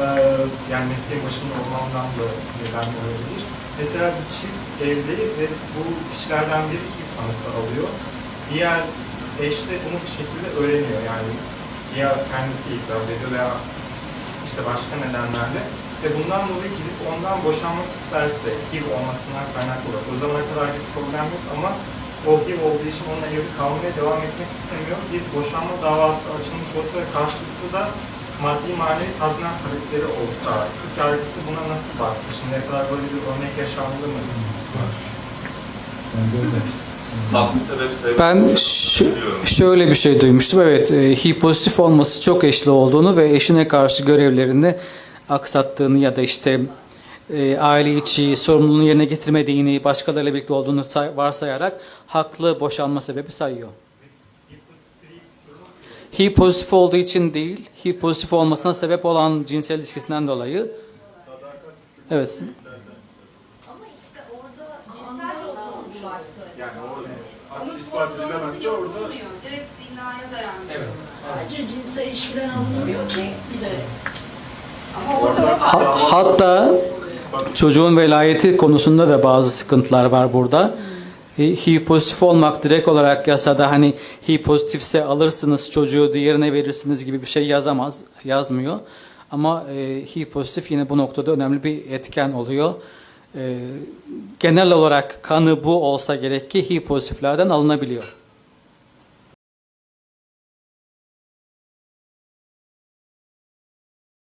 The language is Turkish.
Ee, yani mesleğin başında olmamdan da neden olabilir. Mesela bir çift evli ve bu kişilerden biri HIV tanısı alıyor. Diğer eş de bunu bir şekilde öğreniyor. Yani ya kendisi itiraf ediyor veya işte başka nedenlerle ve bundan dolayı gidip ondan boşanmak isterse HIV olmasından kaynaklı olarak o zamana kadar bir problem yok ama o HIV olduğu için onunla evli kalmaya devam etmek istemiyor. Bir boşanma davası açılmış olsa ve karşılıklı da maddi manevi tazminat talepleri olsa Türk yargısı buna nasıl baktı? Şimdiye kadar böyle bir örnek yaşandı mı? Ben. Ben şöyle bir şey duymuştum. Evet, e, HIV pozitif olması çok eşli olduğunu ve eşine karşı görevlerini aksattığını ya da işte e, aile içi sorumluluğunu yerine getirmediğini, başkalarıyla birlikte olduğunu say- varsayarak haklı boşanma sebebi sayıyor. HIV pozitif olduğu için değil, HIV pozitif olmasına sebep olan cinsel ilişkisinden dolayı. Evet. Ama işte orada cinsel yoldan ulaştı. Yani orada Onun sorgulaması yapılmıyor. Direkt zinaya dayanıyor. Sadece cinsel ilişkiden alınmıyor ki bir de Ama orada hatta çocuğun velayeti konusunda da bazı sıkıntılar var burada. E, HIV pozitif olmak direkt olarak yasada hani HIV pozitifse alırsınız çocuğu diğerine verirsiniz gibi bir şey yazamaz, yazmıyor. Ama e, HIV pozitif yine bu noktada önemli bir etken oluyor. E, genel olarak kanı bu olsa gerek ki HIV pozitiflerden alınabiliyor.